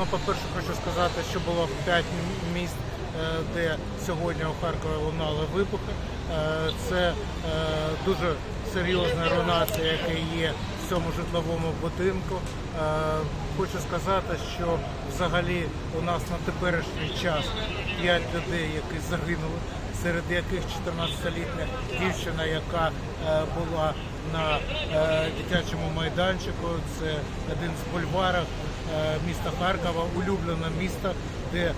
Ну, по-перше, хочу сказати, що було 5 міст, е, де сьогодні у Харкові лунали вибухи. Е, Це е, дуже серйозна руйнація, яка є цьому житловому будинку. Е, Хочу сказати, що взагалі у нас на теперішній час 5 людей, які загинули, серед яких 14-літня дівчина, яка е, була на е, дитячому майданчику. Це один з бульварів міста Харкова, улюблене місто, де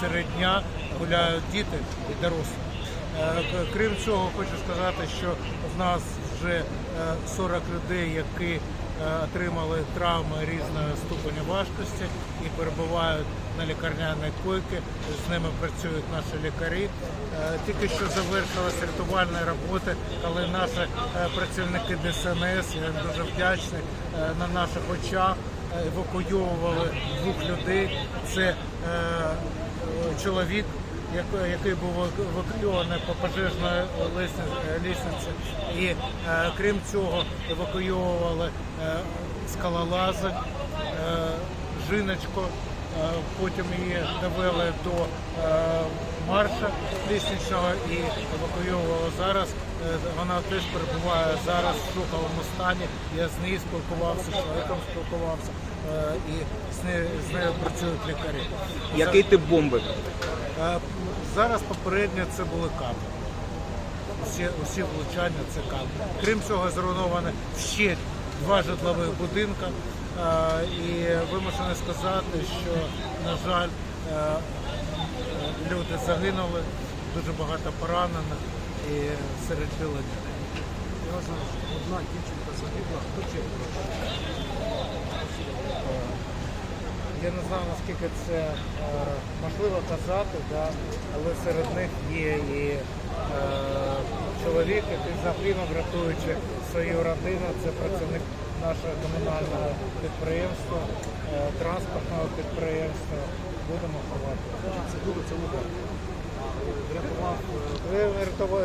серед дня гуляють діти і дорослі. Е, Крім цього, хочу сказати, що в нас вже е, 40 людей, які е, отримали травми різної ступеня важкості і перебувають на лікарняній койці. З ними працюють наші лікарі. Е, Тільки що завершилися рятувальні роботи, коли наші е, працівники ДСНС, я їм дуже вдячний, е, на наших очах е, евакуйовували двох людей. Це е, е, чоловік який був евакуйований по пожежної лісниці, лісниці. І е, крім цього евакуйовували е, скалолази, е, жіночку, е, потім її довели до е, марша лісничного і евакуйовували зараз. Е, Вона теж перебуває зараз в шоковому стані. Я з нею спілкувався, з чоловіком спілкувався е, і з нею, працюють лікарі. Який тип бомби? Е, Зараз попередньо це були капи. Усі, усі влучання це капи. Крім цього, зруйновано ще два житлових будинка. Е, І вимушений сказати, що, на жаль, е, е, люди загинули, дуже багато поранених і серед білих людей. Одна дівчинка загибла, хто ще Я не знаю, наскільки це е, можливо казати, да, але серед них є і е, чоловік, який загинув, рятуючи свою родину. Це працівник нашого комунального підприємства, е, транспортного підприємства. Будемо ховати. це вулиця Луга. Врятував е,